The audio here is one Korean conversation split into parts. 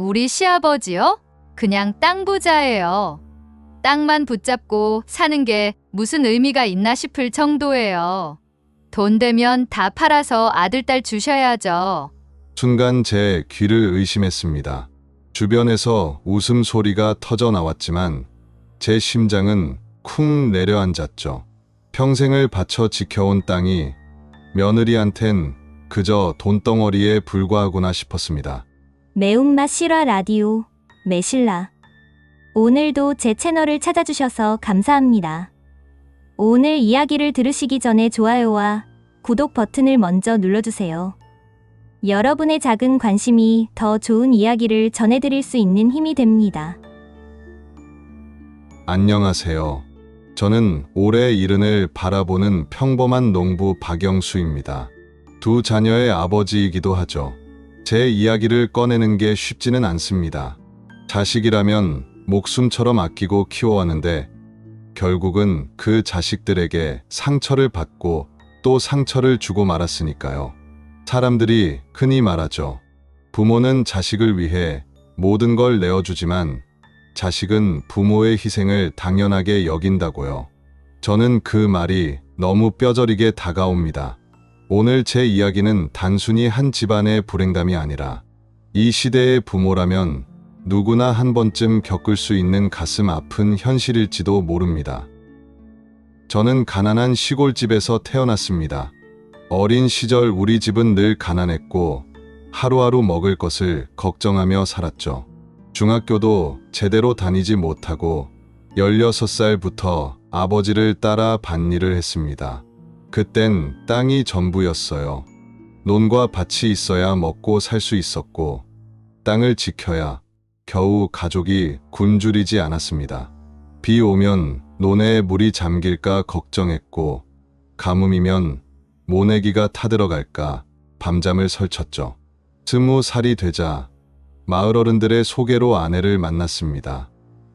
우리 시아버지요? 그냥 땅 부자예요. 땅만 붙잡고 사는 게 무슨 의미가 있나 싶을 정도예요. 돈 되면 다 팔아서 아들, 딸 주셔야죠. 순간 제 귀를 의심했습니다. 주변에서 웃음소리가 터져 나왔지만 제 심장은 쿵 내려앉았죠. 평생을 바쳐 지켜온 땅이 며느리한텐 그저 돈덩어리에 불과하구나 싶었습니다. 매운맛 실화 라디오 매실라 오늘도 제 채널을 찾아주셔서 감사합니다. 오늘 이야기를 들으시기 전에 좋아요와 구독 버튼을 먼저 눌러주세요. 여러분의 작은 관심이 더 좋은 이야기를 전해드릴 수 있는 힘이 됩니다. 안녕하세요. 저는 올해 이른을 바라보는 평범한 농부 박영수입니다. 두 자녀의 아버지이기도 하죠. 제 이야기를 꺼내는 게 쉽지는 않습니다. 자식이라면 목숨처럼 아끼고 키워왔는데 결국은 그 자식들에게 상처를 받고 또 상처를 주고 말았으니까요. 사람들이 흔히 말하죠. 부모는 자식을 위해 모든 걸 내어주지만 자식은 부모의 희생을 당연하게 여긴다고요. 저는 그 말이 너무 뼈저리게 다가옵니다. 오늘 제 이야기는 단순히 한 집안의 불행담이 아니라 이 시대의 부모라면 누구나 한 번쯤 겪을 수 있는 가슴 아픈 현실일지도 모릅니다. 저는 가난한 시골집에서 태어났습니다. 어린 시절 우리 집은 늘 가난했고 하루하루 먹을 것을 걱정하며 살았죠. 중학교도 제대로 다니지 못하고 16살부터 아버지를 따라 밭일을 했습니다. 그땐 땅이 전부였어요. 논과 밭이 있어야 먹고 살 수 있었고 땅을 지켜야 겨우 가족이 굶주리지 않았습니다. 비 오면 논에 물이 잠길까 걱정했고 가뭄이면 모내기가 타들어갈까 밤잠을 설쳤죠. 스무 살이 되자 마을 어른들의 소개로 아내를 만났습니다.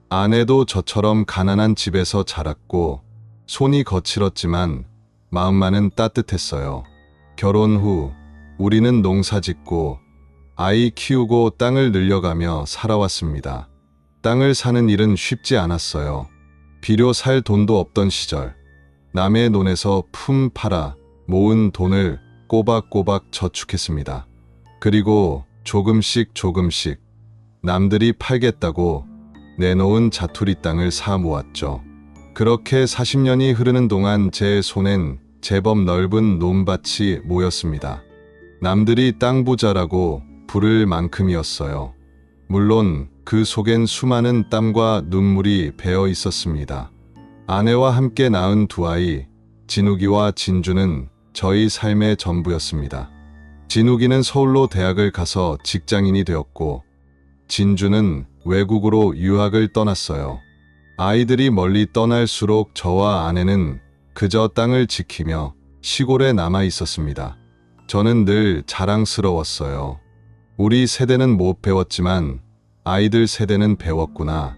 아내도 저처럼 가난한 집에서 자랐고 손이 거칠었지만 마음만은 따뜻했어요. 결혼 후 우리는 농사 짓고 아이 키우고 땅을 늘려가며 살아왔습니다. 땅을 사는 일은 쉽지 않았어요. 비료 살 돈도 없던 시절 남의 논에서 품 팔아 모은 돈을 꼬박꼬박 저축했습니다. 그리고 조금씩 조금씩 남들이 팔겠다고 내놓은 자투리 땅을 사 모았죠. 그렇게 40년이 흐르는 동안 제 손엔 제법 넓은 논밭이 모였습니다. 남들이 땅 부자라고 부를 만큼이었어요. 물론 그 속엔 수많은 땀과 눈물이 배어 있었습니다. 아내와 함께 낳은 두 아이, 진욱이와 진주는 저희 삶의 전부였습니다. 진욱이는 서울로 대학을 가서 직장인이 되었고, 진주는 외국으로 유학을 떠났어요. 아이들이 멀리 떠날수록 저와 아내는 그저 땅을 지키며 시골에 남아 있었습니다. 저는 늘 자랑스러웠어요. 우리 세대는 못 배웠지만 아이들 세대는 배웠구나.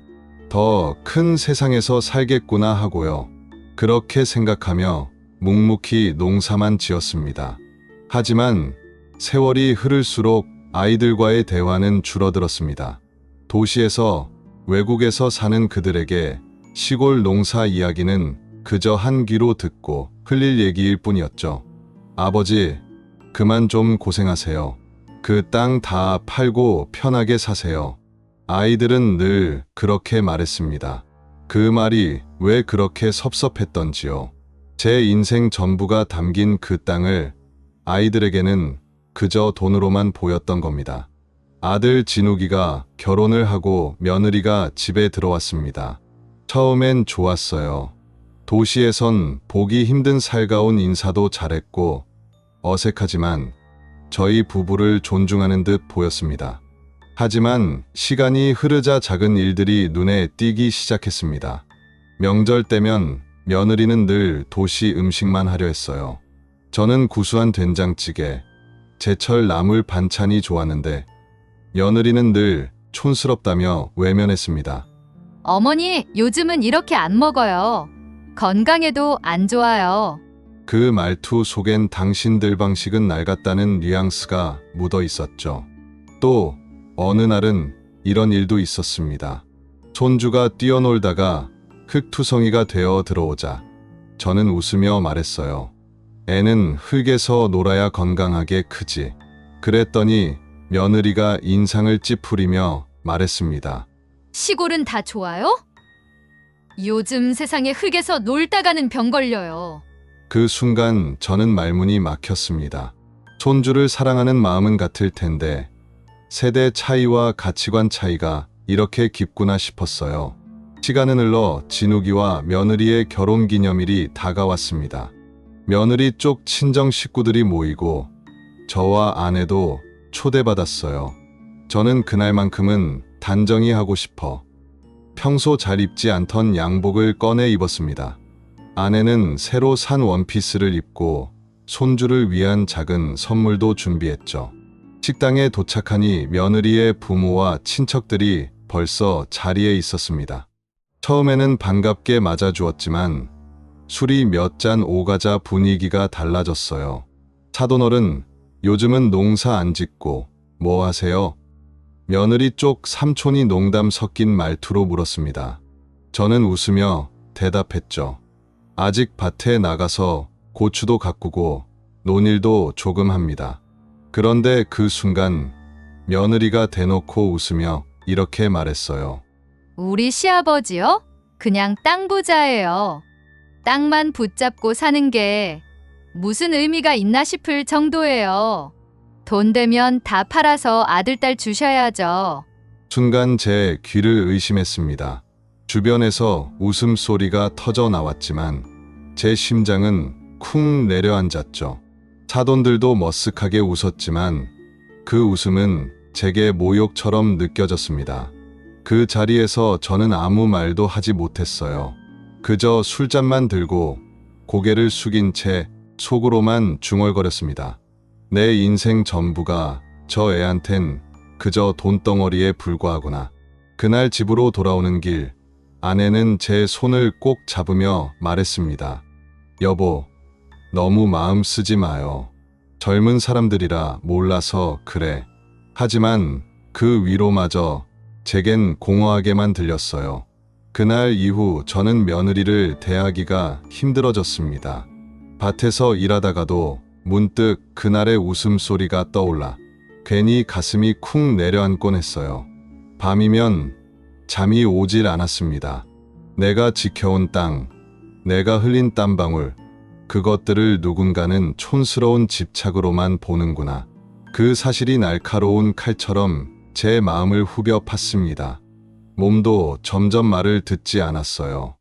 더 큰 세상에서 살겠구나 하고요. 그렇게 생각하며 묵묵히 농사만 지었습니다. 하지만 세월이 흐를수록 아이들과의 대화는 줄어들었습니다. 도시에서 외국에서 사는 그들에게 시골 농사 이야기는 그저 한 귀로 듣고 흘릴 얘기일 뿐이었죠. 아버지, 그만 좀 고생하세요. 그 땅 다 팔고 편하게 사세요. 아이들은 늘 그렇게 말했습니다. 그 말이 왜 그렇게 섭섭했던지요. 제 인생 전부가 담긴 그 땅을 아이들에게는 그저 돈으로만 보였던 겁니다. 아들 진욱이가 결혼을 하고 며느리가 집에 들어왔습니다. 처음엔 좋았어요. 도시에선 보기 힘든 살가운 인사도 잘했고 어색하지만 저희 부부를 존중하는 듯 보였습니다. 하지만 시간이 흐르자 작은 일들이 눈에 띄기 시작했습니다. 명절 때면 며느리는 늘 도시 음식만 하려 했어요. 저는 구수한 된장찌개, 제철 나물 반찬이 좋았는데 며느리는 늘 촌스럽다며 외면했습니다. 어머니, 요즘은 이렇게 안 먹어요. 건강에도 안 좋아요. 그 말투 속엔 당신들 방식은 낡았다는 뉘앙스가 묻어 있었죠. 또 어느 날은 이런 일도 있었습니다. 손주가 뛰어놀다가 흙투성이가 되어 들어오자 저는 웃으며 말했어요. 애는 흙에서 놀아야 건강하게 크지. 그랬더니 며느리가 인상을 찌푸리며 말했습니다. 시골은 다 좋아요? 요즘 세상에 흙에서 놀다가는 병 걸려요. 그 순간 저는 말문이 막혔습니다. 손주를 사랑하는 마음은 같을 텐데 세대 차이와 가치관 차이가 이렇게 깊구나 싶었어요. 시간은 흘러 진욱이와 며느리의 결혼 기념일이 다가왔습니다. 며느리 쪽 친정 식구들이 모이고 저와 아내도 초대받았어요. 저는 그날만큼은 단정히 하고 싶어 평소 잘 입지 않던 양복을 꺼내 입었습니다. 아내는 새로 산 원피스를 입고 손주를 위한 작은 선물도 준비했죠. 식당에 도착하니 며느리의 부모와 친척들이 벌써 자리에 있었습니다. 처음에는 반갑게 맞아주었지만 술이 몇 잔 오가자 분위기가 달라졌어요. 사돈어른, 요즘은 농사 안 짓고 뭐 하세요? 며느리 쪽 삼촌이 농담 섞인 말투로 물었습니다. 저는 웃으며 대답했죠. 아직 밭에 나가서 고추도 가꾸고 논일도 조금 합니다. 그런데 그 순간 며느리가 대놓고 웃으며 이렇게 말했어요. 우리 시아버지요? 그냥 땅 부자예요. 땅만 붙잡고 사는 게 무슨 의미가 있나 싶을 정도예요. 돈 되면 다 팔아서 아들, 딸 주셔야죠. 순간 제 귀를 의심했습니다. 주변에서 웃음소리가 터져 나왔지만 제 심장은 쿵 내려앉았죠. 사돈들도 머쓱하게 웃었지만 그 웃음은 제게 모욕처럼 느껴졌습니다. 그 자리에서 저는 아무 말도 하지 못했어요. 그저 술잔만 들고 고개를 숙인 채 속으로만 중얼거렸습니다. 내 인생 전부가 저 애한텐 그저 돈덩어리에 불과하구나. 그날 집으로 돌아오는 길, 아내는 제 손을 꼭 잡으며 말했습니다. 여보, 너무 마음 쓰지 마요. 젊은 사람들이라 몰라서 그래. 하지만 그 위로마저 제겐 공허하게만 들렸어요. 그날 이후 저는 며느리를 대하기가 힘들어졌습니다. 밭에서 일하다가도 문득 그날의 웃음소리가 떠올라 괜히 가슴이 쿵 내려앉곤 했어요. 밤이면 잠이 오질 않았습니다. 내가 지켜온 땅, 내가 흘린 땀방울, 그것들을 누군가는 촌스러운 집착으로만 보는구나. 그 사실이 날카로운 칼처럼 제 마음을 후벼 팠습니다. 몸도 점점 말을 듣지 않았어요.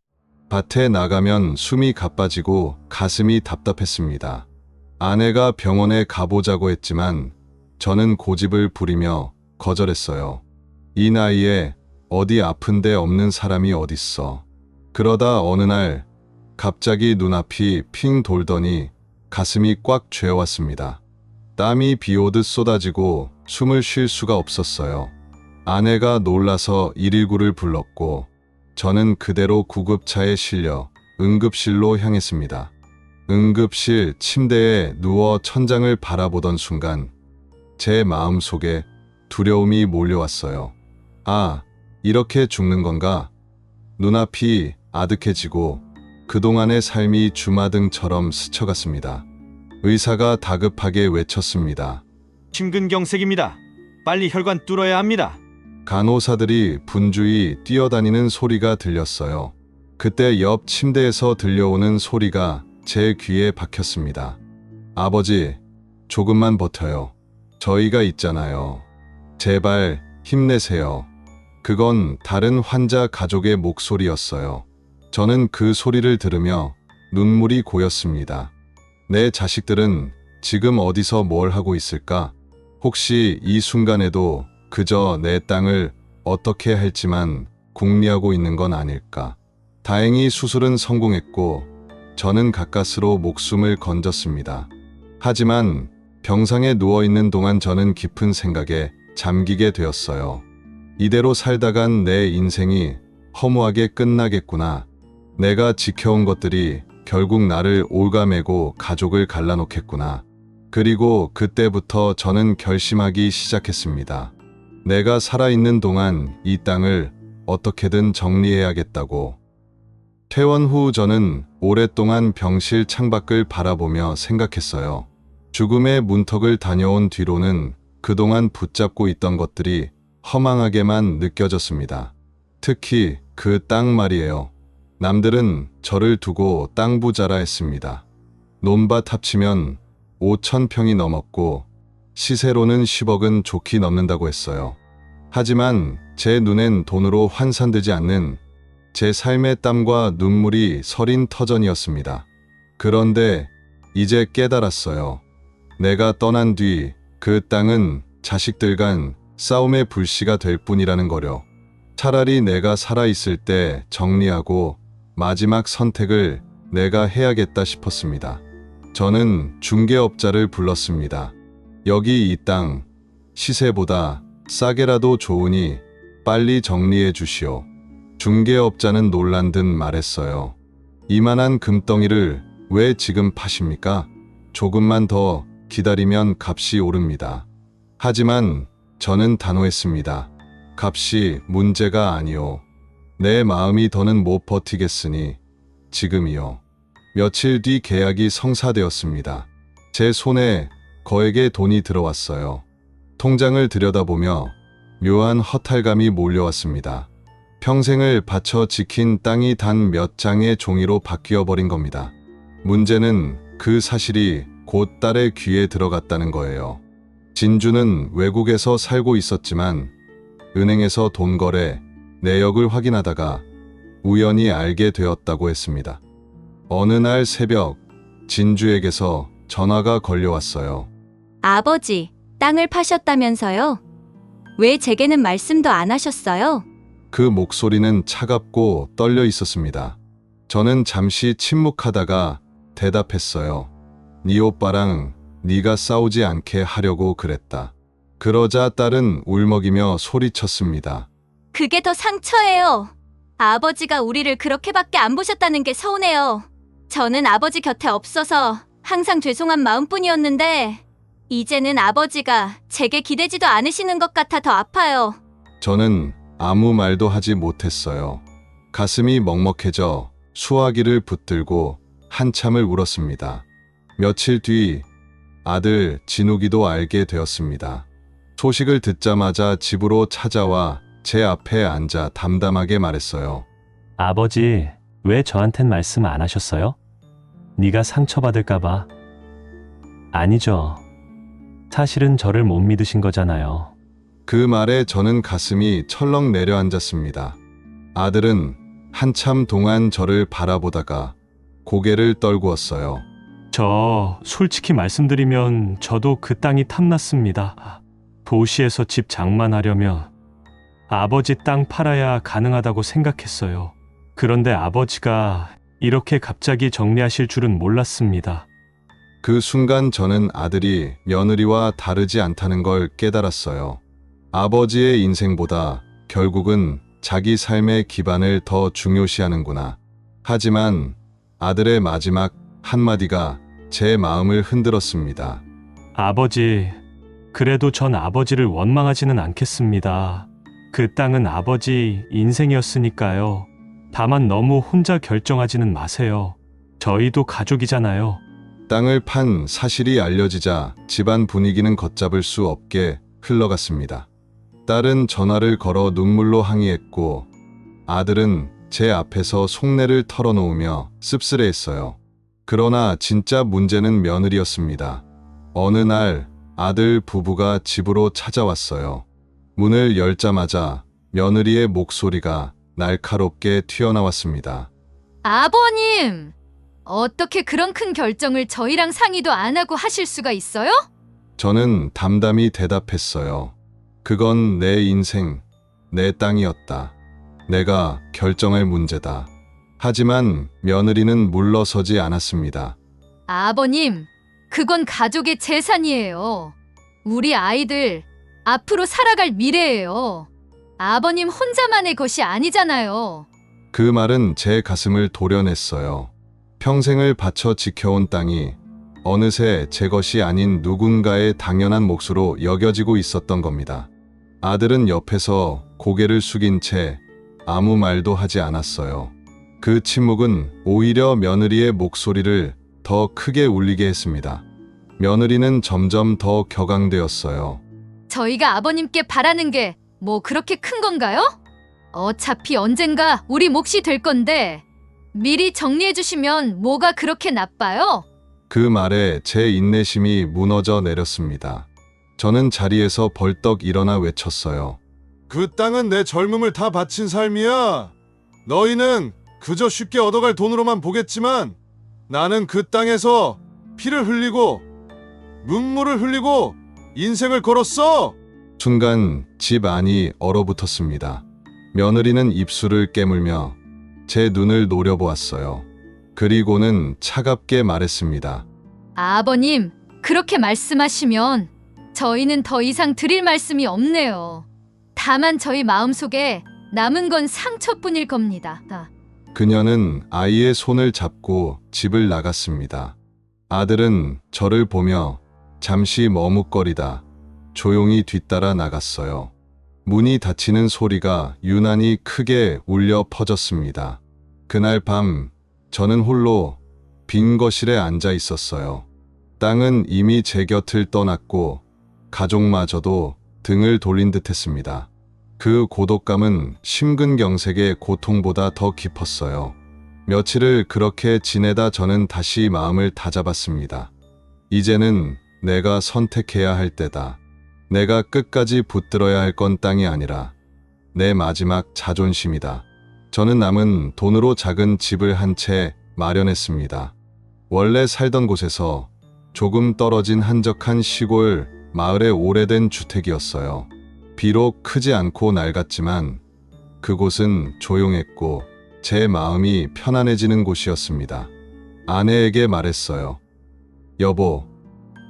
밭에 나가면 숨이 가빠지고 가슴이 답답했습니다. 아내가 병원에 가보자고 했지만 저는 고집을 부리며 거절했어요. 이 나이에 어디 아픈데 없는 사람이 어딨어. 그러다 어느 날 갑자기 눈앞이 핑 돌더니 가슴이 꽉 죄왔습니다. 땀이 비 오듯 쏟아지고 숨을 쉴 수가 없었어요. 아내가 놀라서 119를 불렀고 저는 그대로 구급차에 실려 응급실로 향했습니다. 응급실 침대에 누워 천장을 바라보던 순간 제 마음 속에 두려움이 몰려왔어요. 아, 이렇게 죽는 건가? 눈앞이 아득해지고 그동안의 삶이 주마등처럼 스쳐갔습니다. 의사가 다급하게 외쳤습니다. 심근경색입니다. 빨리 혈관 뚫어야 합니다. 간호사들이 분주히 뛰어다니는 소리가 들렸어요. 그때 옆 침대에서 들려오는 소리가 제 귀에 박혔습니다. 아버지, 조금만 버텨요. 저희가 있잖아요. 제발 힘내세요. 그건 다른 환자 가족의 목소리였어요. 저는 그 소리를 들으며 눈물이 고였습니다. 내 자식들은 지금 어디서 뭘 하고 있을까? 혹시 이 순간에도 그저 내 땅을 어떻게 할지만 궁리하고 있는 건 아닐까? 다행히 수술은 성공했고 저는 가까스로 목숨을 건졌습니다. 하지만 병상에 누워 있는 동안 저는 깊은 생각에 잠기게 되었어요. 이대로 살다간 내 인생이 허무하게 끝나겠구나. 내가 지켜온 것들이 결국 나를 올가매고 가족을 갈라놓겠구나. 그리고 그때부터 저는 결심하기 시작했습니다. 내가 살아있는 동안 이 땅을 어떻게든 정리해야겠다고. 퇴원 후 저는 오랫동안 병실 창밖을 바라보며 생각했어요. 죽음의 문턱을 다녀온 뒤로는 그동안 붙잡고 있던 것들이 허망하게만 느껴졌습니다. 특히 그 땅 말이에요. 남들은 저를 두고 땅 부자라 했습니다. 논밭 합치면 5천 평이 넘었고 시세로는 10억은 좋게 넘는다고 했어요. 하지만 제 눈엔 돈으로 환산되지 않는 제 삶의 땀과 눈물이 서린 터전이었습니다. 그런데 이제 깨달았어요. 내가 떠난 뒤 그 땅은 자식들 간 싸움의 불씨가 될 뿐이라는 거려. 차라리 내가 살아있을 때 정리하고 마지막 선택을 내가 해야겠다 싶었습니다. 저는 중개업자를 불렀습니다. 여기 이 땅 시세보다 싸게라도 좋으니 빨리 정리해 주시오. 중개업자는 놀란 듯 말했어요. 이만한 금덩이를 왜 지금 파십니까? 조금만 더 기다리면 값이 오릅니다. 하지만 저는 단호했습니다. 값이 문제가 아니오. 내 마음이 더는 못 버티겠으니 지금이요. 며칠 뒤 계약이 성사되었습니다. 제 손에 거액의 돈이 들어왔어요. 통장을 들여다보며 묘한 허탈감이 몰려왔습니다. 평생을 바쳐 지킨 땅이 단 몇 장의 종이로 바뀌어 버린 겁니다. 문제는 그 사실이 곧 딸의 귀에 들어갔다는 거예요. 진주는 외국에서 살고 있었지만 은행에서 돈 거래, 내역을 확인하다가 우연히 알게 되었다고 했습니다. 어느 날 새벽 진주에게서 전화가 걸려왔어요. 아버지, 땅을 파셨다면서요? 왜 제게는 말씀도 안 하셨어요? 그 목소리는 차갑고 떨려 있었습니다. 저는 잠시 침묵하다가 대답했어요. 네 오빠랑 네가 싸우지 않게 하려고 그랬다. 그러자 딸은 울먹이며 소리쳤습니다. 그게 더 상처예요. 아버지가 우리를 그렇게밖에 안 보셨다는 게 서운해요. 저는 아버지 곁에 없어서 항상 죄송한 마음뿐이었는데, 이제는 아버지가 제게 기대지도 않으시는 것 같아 더 아파요. 저는 아무 말도 하지 못했어요. 가슴이 먹먹해져 수화기를 붙들고 한참을 울었습니다. 며칠 뒤 아들 진욱이도 알게 되었습니다. 소식을 듣자마자 집으로 찾아와 제 앞에 앉아 담담하게 말했어요. 아버지, 왜 저한텐 말씀 안 하셨어요? 네가 상처받을까봐. 아니죠. 사실은 저를 못 믿으신 거잖아요. 그 말에 저는 가슴이 철렁 내려앉았습니다. 아들은 한참 동안 저를 바라보다가 고개를 떨구었어요. 저 솔직히 말씀드리면 저도 그 땅이 탐났습니다. 도시에서 집 장만하려면 아버지 땅 팔아야 가능하다고 생각했어요. 그런데 아버지가 이렇게 갑자기 정리하실 줄은 몰랐습니다. 그 순간 저는 아들이 며느리와 다르지 않다는 걸 깨달았어요. 아버지의 인생보다 결국은 자기 삶의 기반을 더 중요시하는구나. 하지만 아들의 마지막 한마디가 제 마음을 흔들었습니다. 아버지, 그래도 전 아버지를 원망하지는 않겠습니다. 그 땅은 아버지 인생이었으니까요. 다만 너무 혼자 결정하지는 마세요. 저희도 가족이잖아요. 땅을 판 사실이 알려지자 집안 분위기는 걷잡을 수 없게 흘러갔습니다. 딸은 전화를 걸어 눈물로 항의했고 아들은 제 앞에서 속내를 털어놓으며 씁쓸해했어요. 그러나 진짜 문제는 며느리였습니다. 어느 날 아들 부부가 집으로 찾아왔어요. 문을 열자마자 며느리의 목소리가 날카롭게 튀어나왔습니다. 아버님! 어떻게 그런 큰 결정을 저희랑 상의도 안 하고 하실 수가 있어요? 저는 담담히 대답했어요. 그건 내 인생, 내 땅이었다. 내가 결정할 문제다. 하지만 며느리는 물러서지 않았습니다. 아버님, 그건 가족의 재산이에요. 우리 아이들 앞으로 살아갈 미래예요. 아버님 혼자만의 것이 아니잖아요. 그 말은 제 가슴을 도려냈어요. 평생을 바쳐 지켜온 땅이 어느새 제 것이 아닌 누군가의 당연한 몫으로 여겨지고 있었던 겁니다. 아들은 옆에서 고개를 숙인 채 아무 말도 하지 않았어요. 그 침묵은 오히려 며느리의 목소리를 더 크게 울리게 했습니다. 며느리는 점점 더 격앙되었어요. 저희가 아버님께 바라는 게 뭐 그렇게 큰 건가요? 어차피 언젠가 우리 몫이 될 건데 미리 정리해 주시면 뭐가 그렇게 나빠요? 그 말에 제 인내심이 무너져 내렸습니다. 저는 자리에서 벌떡 일어나 외쳤어요. 그 땅은 내 젊음을 다 바친 삶이야. 너희는 그저 쉽게 얻어갈 돈으로만 보겠지만 나는 그 땅에서 피를 흘리고 눈물을 흘리고 인생을 걸었어. 순간 집 안이 얼어붙었습니다. 며느리는 입술을 깨물며 제 눈을 노려보았어요. 그리고는 차갑게 말했습니다. 아버님, 그렇게 말씀하시면 저희는 더 이상 드릴 말씀이 없네요. 다만 저희 마음속에 남은 건 상처뿐일 겁니다. 아, 그녀는 아이의 손을 잡고 집을 나갔습니다. 아들은 저를 보며 잠시 머뭇거리다 조용히 뒤따라 나갔어요. 문이 닫히는 소리가 유난히 크게 울려 퍼졌습니다. 그날 밤 저는 홀로 빈 거실에 앉아 있었어요. 땅은 이미 제 곁을 떠났고 가족마저도 등을 돌린 듯 했습니다. 그 고독감은 심근경색의 고통보다 더 깊었어요. 며칠을 그렇게 지내다 저는 다시 마음을 다잡았습니다. 이제는 내가 선택해야 할 때다. 내가 끝까지 붙들어야 할 건 땅이 아니라 내 마지막 자존심이다. 저는 남은 돈으로 작은 집을 한 채 마련했습니다. 원래 살던 곳에서 조금 떨어진 한적한 시골 마을의 오래된 주택이었어요. 비록 크지 않고 낡았지만 그곳은 조용했고 제 마음이 편안해지는 곳이었습니다. 아내에게 말했어요. 여보,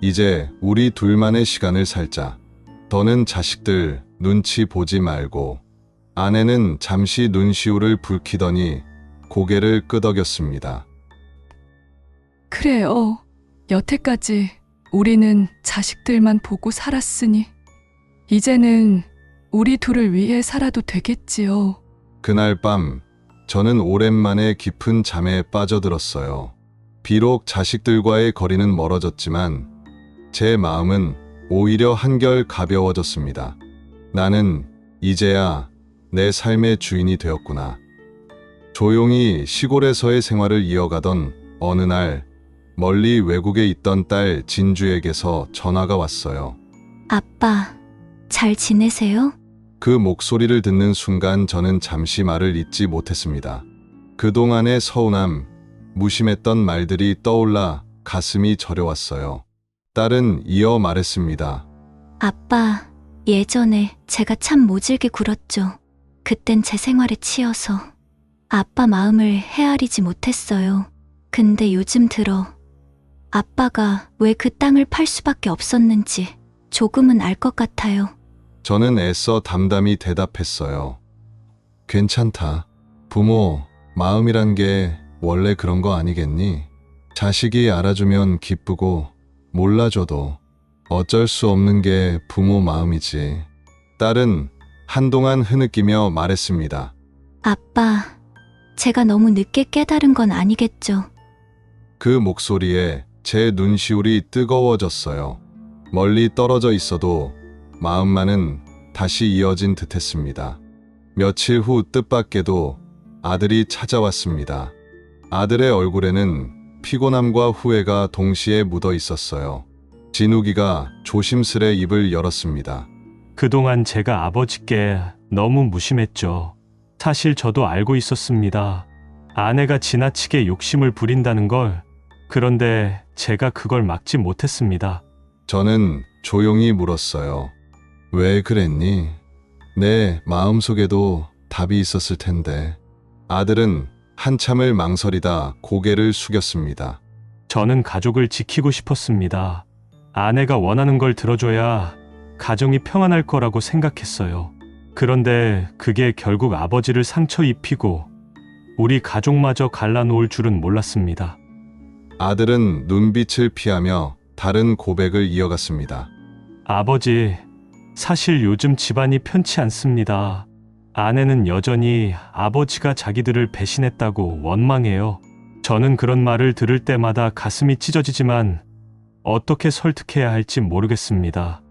이제 우리 둘만의 시간을 살자. 더는 자식들 눈치 보지 말고. 아내는 잠시 눈시울을 붉히더니 고개를 끄덕였습니다. 그래요. 여태까지 우리는 자식들만 보고 살았으니 이제는 우리 둘을 위해 살아도 되겠지요. 그날 밤 저는 오랜만에 깊은 잠에 빠져들었어요. 비록 자식들과의 거리는 멀어졌지만 제 마음은 오히려 한결 가벼워졌습니다. 나는 이제야 내 삶의 주인이 되었구나. 조용히 시골에서의 생활을 이어가던 어느 날 멀리 외국에 있던 딸 진주에게서 전화가 왔어요. 아빠, 잘 지내세요? 그 목소리를 듣는 순간 저는 잠시 말을 잇지 못했습니다. 그동안의 서운함, 무심했던 말들이 떠올라 가슴이 저려왔어요. 딸은 이어 말했습니다. 아빠, 예전에 제가 참 모질게 굴었죠. 그땐 제 생활에 치여서 아빠 마음을 헤아리지 못했어요. 근데 요즘 들어 아빠가 왜 그 땅을 팔 수밖에 없었는지 조금은 알 것 같아요. 저는 애써 담담히 대답했어요. 괜찮다. 부모, 마음이란 게 원래 그런 거 아니겠니? 자식이 알아주면 기쁘고 몰라줘도 어쩔 수 없는 게 부모 마음이지. 딸은 한동안 흐느끼며 말했습니다. 아빠, 제가 너무 늦게 깨달은 건 아니겠죠. 그 목소리에 제 눈시울이 뜨거워졌어요. 멀리 떨어져 있어도 마음만은 다시 이어진 듯 했습니다. 며칠 후 뜻밖에도 아들이 찾아왔습니다. 아들의 얼굴에는 피곤함과 후회가 동시에 묻어 있었어요. 진욱이가 조심스레 입을 열었습니다. 그동안 제가 아버지께 너무 무심했죠. 사실 저도 알고 있었습니다. 아내가 지나치게 욕심을 부린다는 걸. 그런데 제가 그걸 막지 못했습니다. 저는 조용히 물었어요. 왜 그랬니? 내 마음속에도 답이 있었을 텐데. 아들은 한참을 망설이다 고개를 숙였습니다. 저는 가족을 지키고 싶었습니다. 아내가 원하는 걸 들어줘야 가정이 평안할 거라고 생각했어요. 그런데 그게 결국 아버지를 상처 입히고 우리 가족마저 갈라놓을 줄은 몰랐습니다. 아들은 눈빛을 피하며 다른 고백을 이어갔습니다. 아버지, 사실 요즘 집안이 편치 않습니다. 아내는 여전히 아버지가 자기들을 배신했다고 원망해요. 저는 그런 말을 들을 때마다 가슴이 찢어지지만 어떻게 설득해야 할지 모르겠습니다.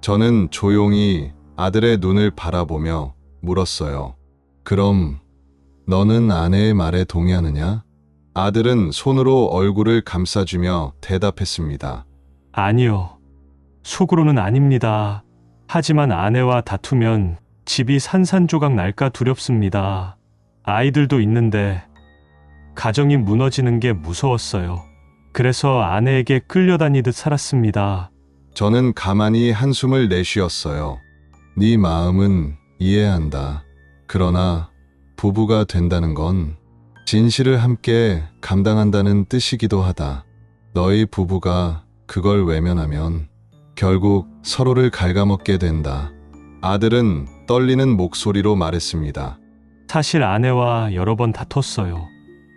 저는 조용히 아들의 눈을 바라보며 물었어요. 그럼 너는 아내의 말에 동의하느냐? 아들은 손으로 얼굴을 감싸주며 대답했습니다. 아니요. 속으로는 아닙니다. 하지만 아내와 다투면 집이 산산조각 날까 두렵습니다. 아이들도 있는데 가정이 무너지는 게 무서웠어요. 그래서 아내에게 끌려다니듯 살았습니다. 저는 가만히 한숨을 내쉬었어요. 네 마음은 이해한다. 그러나 부부가 된다는 건 진실을 함께 감당한다는 뜻이기도 하다. 너희 부부가 그걸 외면하면 결국 서로를 갉아먹게 된다. 아들은 떨리는 목소리로 말했습니다. 사실 아내와 여러 번 다퉜어요.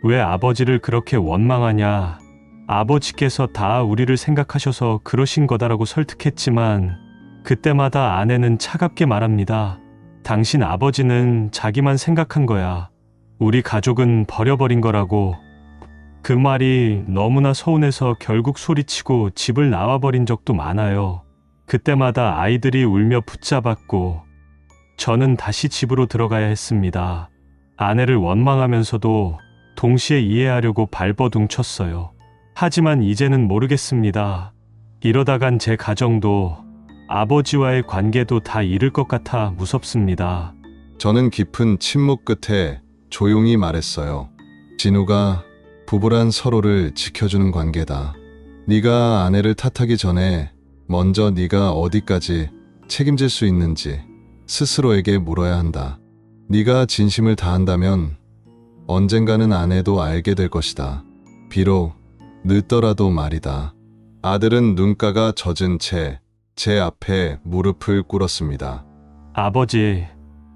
왜 아버지를 그렇게 원망하냐? 아버지께서 다 우리를 생각하셔서 그러신 거다라고 설득했지만 그때마다 아내는 차갑게 말합니다. 당신 아버지는 자기만 생각한 거야. 우리 가족은 버려버린 거라고. 그 말이 너무나 서운해서 결국 소리치고 집을 나와버린 적도 많아요. 그때마다 아이들이 울며 붙잡았고 저는 다시 집으로 들어가야 했습니다. 아내를 원망하면서도 동시에 이해하려고 발버둥 쳤어요. 하지만 이제는 모르겠습니다. 이러다간 제 가정도 아버지와의 관계도 다 잃을 것 같아 무섭습니다. 저는 깊은 침묵 끝에 조용히 말했어요. 진우가 부부란 서로를 지켜주는 관계다. 네가 아내를 탓하기 전에 먼저 네가 어디까지 책임질 수 있는지 스스로에게 물어야 한다. 네가 진심을 다한다면 언젠가는 아내도 알게 될 것이다. 비록 늦더라도 말이다. 아들은 눈가가 젖은 채 제 앞에 무릎을 꿇었습니다. 아버지,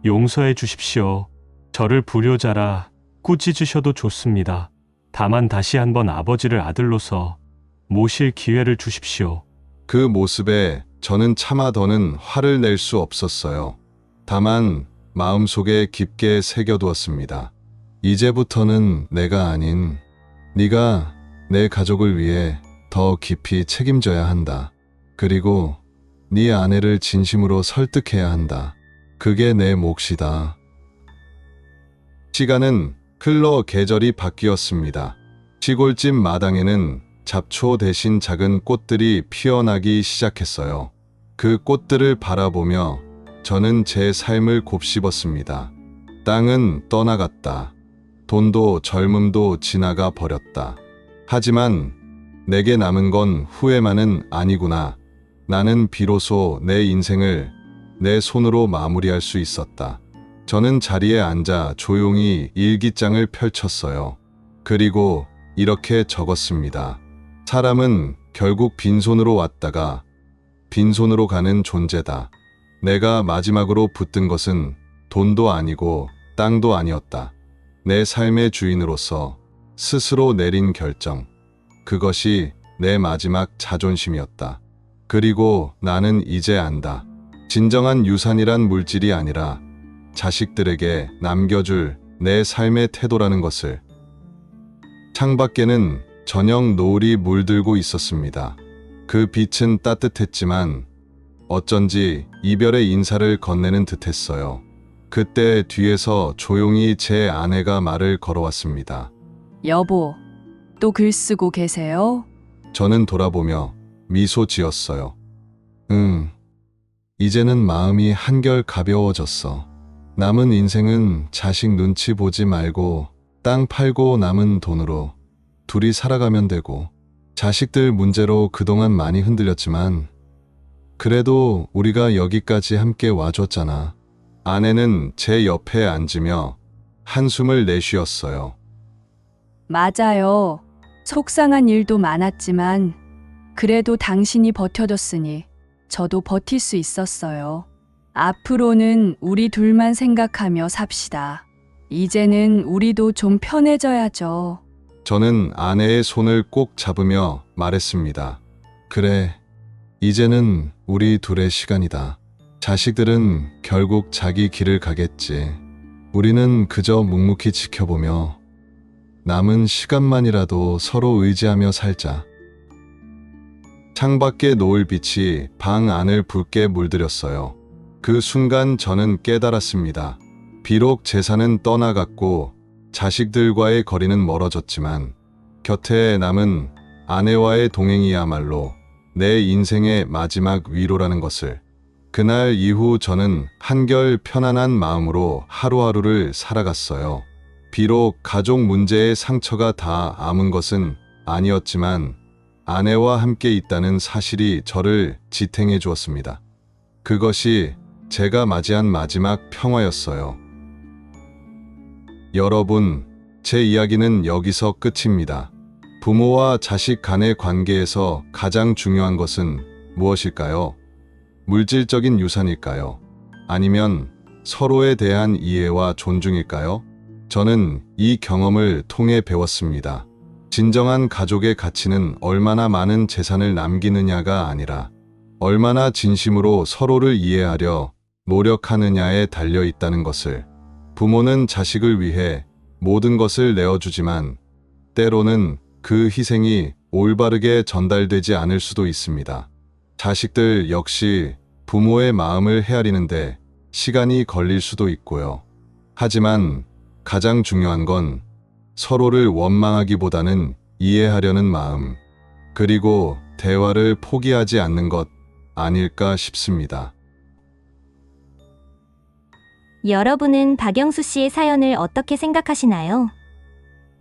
용서해 주십시오. 저를 불효자라 꾸짖으셔도 좋습니다. 다만 다시 한번 아버지를 아들로서 모실 기회를 주십시오. 그 모습에 저는 차마 더는 화를 낼 수 없었어요. 다만 마음속에 깊게 새겨두었습니다. 이제부터는 내가 아닌 네가 내 가족을 위해 더 깊이 책임져야 한다. 그리고 네 아내를 진심으로 설득해야 한다. 그게 내 몫이다. 시간은 흘러 계절이 바뀌었습니다. 시골집 마당에는 잡초 대신 작은 꽃들이 피어나기 시작했어요. 그 꽃들을 바라보며 저는 제 삶을 곱씹었습니다. 땅은 떠나갔다. 돈도 젊음도 지나가 버렸다. 하지만 내게 남은 건 후회만은 아니구나. 나는 비로소 내 인생을 내 손으로 마무리할 수 있었다. 저는 자리에 앉아 조용히 일기장을 펼쳤어요. 그리고 이렇게 적었습니다. 사람은 결국 빈손으로 왔다가 빈손으로 가는 존재다. 내가 마지막으로 붙든 것은 돈도 아니고 땅도 아니었다. 내 삶의 주인으로서 스스로 내린 결정. 그것이 내 마지막 자존심이었다. 그리고 나는 이제 안다. 진정한 유산이란 물질이 아니라 자식들에게 남겨줄 내 삶의 태도라는 것을. 창밖에는 저녁 노을이 물들고 있었습니다. 그 빛은 따뜻했지만 어쩐지 이별의 인사를 건네는 듯했어요. 그때 뒤에서 조용히 제 아내가 말을 걸어왔습니다. 여보, 또 글 쓰고 계세요? 저는 돌아보며 미소 지었어요. 응. 이제는 마음이 한결 가벼워졌어. 남은 인생은 자식 눈치 보지 말고 땅 팔고 남은 돈으로 둘이 살아가면 되고 자식들 문제로 그동안 많이 흔들렸지만 그래도 우리가 여기까지 함께 와줬잖아. 아내는 제 옆에 앉으며 한숨을 내쉬었어요. 맞아요. 속상한 일도 많았지만 그래도 당신이 버텨줬으니 저도 버틸 수 있었어요. 앞으로는 우리 둘만 생각하며 삽시다. 이제는 우리도 좀 편해져야죠. 저는 아내의 손을 꼭 잡으며 말했습니다. 그래, 이제는 우리 둘의 시간이다. 자식들은 결국 자기 길을 가겠지. 우리는 그저 묵묵히 지켜보며 남은 시간만이라도 서로 의지하며 살자. 창밖에 노을 빛이 방 안을 붉게 물들였어요. 그 순간 저는 깨달았습니다. 비록 재산은 떠나갔고 자식들과의 거리는 멀어졌지만 곁에 남은 아내와의 동행이야말로 내 인생의 마지막 위로라는 것을 그날 이후 저는 한결 편안한 마음으로 하루하루를 살아갔어요. 비록 가족 문제의 상처가 다 아문 것은 아니었지만 아내와 함께 있다는 사실이 저를 지탱해 주었습니다. 그것이 제가 맞이한 마지막 평화였어요. 여러분, 제 이야기는 여기서 끝입니다. 부모와 자식 간의 관계에서 가장 중요한 것은 무엇일까요? 물질적인 유산일까요? 아니면 서로에 대한 이해와 존중일까요? 저는 이 경험을 통해 배웠습니다. 진정한 가족의 가치는 얼마나 많은 재산을 남기느냐가 아니라 얼마나 진심으로 서로를 이해하려 노력하느냐에 달려 있다는 것을 부모는 자식을 위해 모든 것을 내어주지만 때로는 그 희생이 올바르게 전달되지 않을 수도 있습니다. 자식들 역시 부모의 마음을 헤아리는데 시간이 걸릴 수도 있고요. 하지만 가장 중요한 건 서로를 원망하기보다는 이해하려는 마음, 그리고 대화를 포기하지 않는 것 아닐까 싶습니다. 여러분은 박영수 씨의 사연을 어떻게 생각하시나요?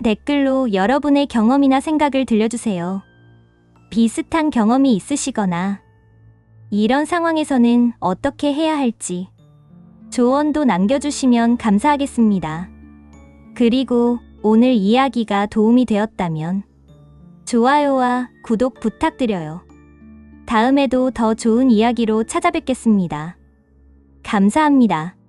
댓글로 여러분의 경험이나 생각을 들려주세요. 비슷한 경험이 있으시거나 이런 상황에서는 어떻게 해야 할지 조언도 남겨주시면 감사하겠습니다. 그리고 오늘 이야기가 도움이 되었다면 좋아요와 구독 부탁드려요. 다음에도 더 좋은 이야기로 찾아뵙겠습니다. 감사합니다.